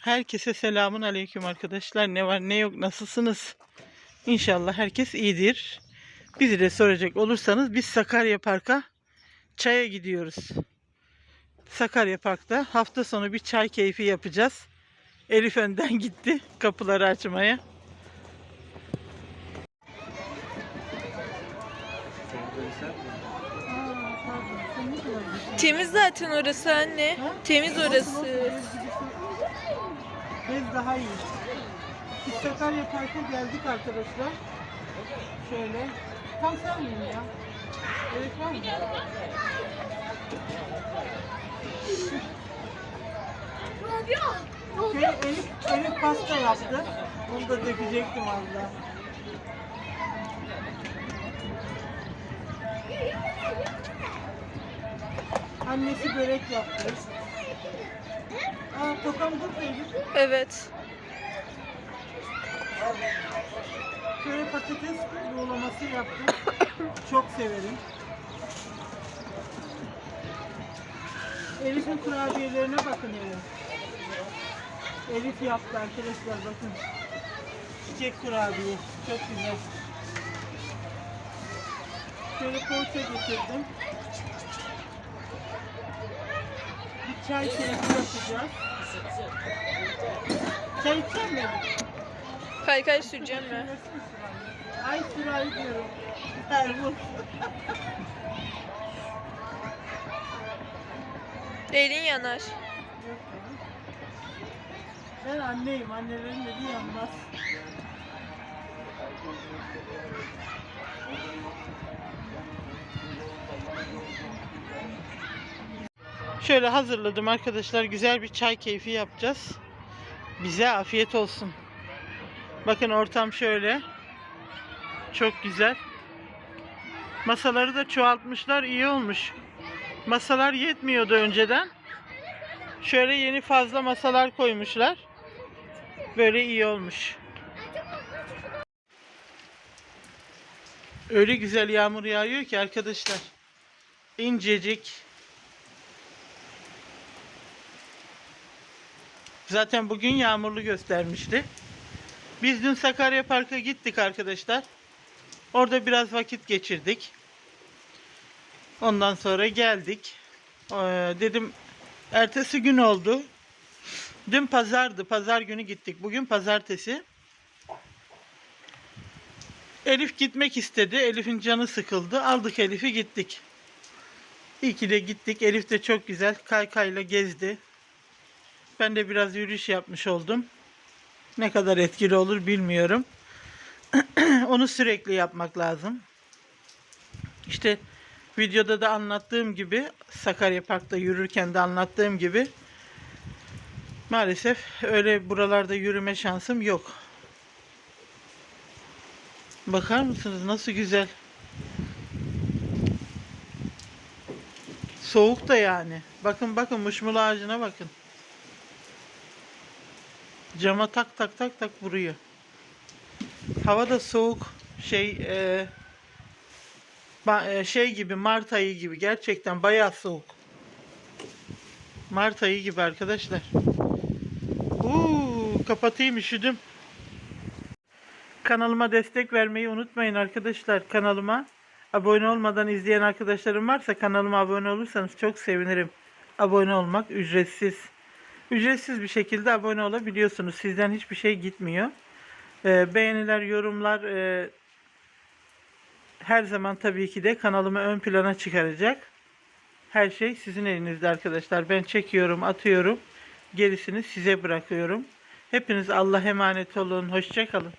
Herkese selamun aleyküm arkadaşlar. Ne var ne yok nasılsınız? İnşallah herkes iyidir. Bizi de soracak olursanız biz Sakarya Park'a çaya gidiyoruz. Sakarya Park'ta hafta sonu bir çay keyfi yapacağız. Elif önden gitti kapıları açmaya. Temiz zaten orası anne. Temiz orası. Bez daha iyi. Biz Sakarya Park'a geldik arkadaşlar. Şöyle. Tam miyim ya? Evet var mı? Şey, Elif, Elif pasta yaptı. Onu da dökecektim daha. Annesi börek yaptı. Aa, Elif. Evet. Şöyle patates buğulaması yaptım. Çok severim. Elif'in kurabiyelerine bakın Elif. Elif yaptı arkadaşlar bakın. Çiçek kurabiye. Çok güzel. Şöyle poğaça getirdim. Bir çay keyfi yapacağız. Mi Elif? Kaykay süreceğim mi? Ay sırayı diyorum. Ergun. Elin yanar. Ben anneyim. Annelerin dediği yanmaz. Şöyle hazırladım arkadaşlar. Güzel bir çay keyfi yapacağız. Bize afiyet olsun. Bakın ortam şöyle. Çok güzel. Masaları da çoğaltmışlar. iyi olmuş. Masalar yetmiyordu önceden. Şöyle yeni fazla masalar koymuşlar. Böyle iyi olmuş. Öyle güzel yağmur yağıyor ki arkadaşlar. İncecik. Zaten bugün yağmurlu göstermişti. Biz dün Sakarya Park'a gittik arkadaşlar. Orada biraz vakit geçirdik. Ondan sonra geldik. Ee, dedim ertesi gün oldu. Dün pazardı. Pazar günü gittik. Bugün pazartesi. Elif gitmek istedi. Elif'in canı sıkıldı. Aldık Elif'i gittik. İyi ki de gittik. Elif de çok güzel kaykayla gezdi. Ben de biraz yürüyüş yapmış oldum. Ne kadar etkili olur bilmiyorum. Onu sürekli yapmak lazım. İşte videoda da anlattığım gibi Sakarya Park'ta yürürken de anlattığım gibi maalesef öyle buralarda yürüme şansım yok. Bakar mısınız nasıl güzel. Soğuk da yani. Bakın bakın muşmul ağacına bakın. Cama tak tak tak tak vuruyor. Hava da soğuk. Şey e, e, şey gibi Mart ayı gibi gerçekten bayağı soğuk. Mart ayı gibi arkadaşlar. Uuu kapatayım üşüdüm. Kanalıma destek vermeyi unutmayın arkadaşlar. Kanalıma abone olmadan izleyen arkadaşlarım varsa kanalıma abone olursanız çok sevinirim. Abone olmak ücretsiz. Ücretsiz bir şekilde abone olabiliyorsunuz. Sizden hiçbir şey gitmiyor. Ee, beğeniler, yorumlar e, her zaman tabii ki de kanalımı ön plana çıkaracak. Her şey sizin elinizde arkadaşlar. Ben çekiyorum, atıyorum. Gerisini size bırakıyorum. Hepiniz Allah emanet olun. Hoşça kalın.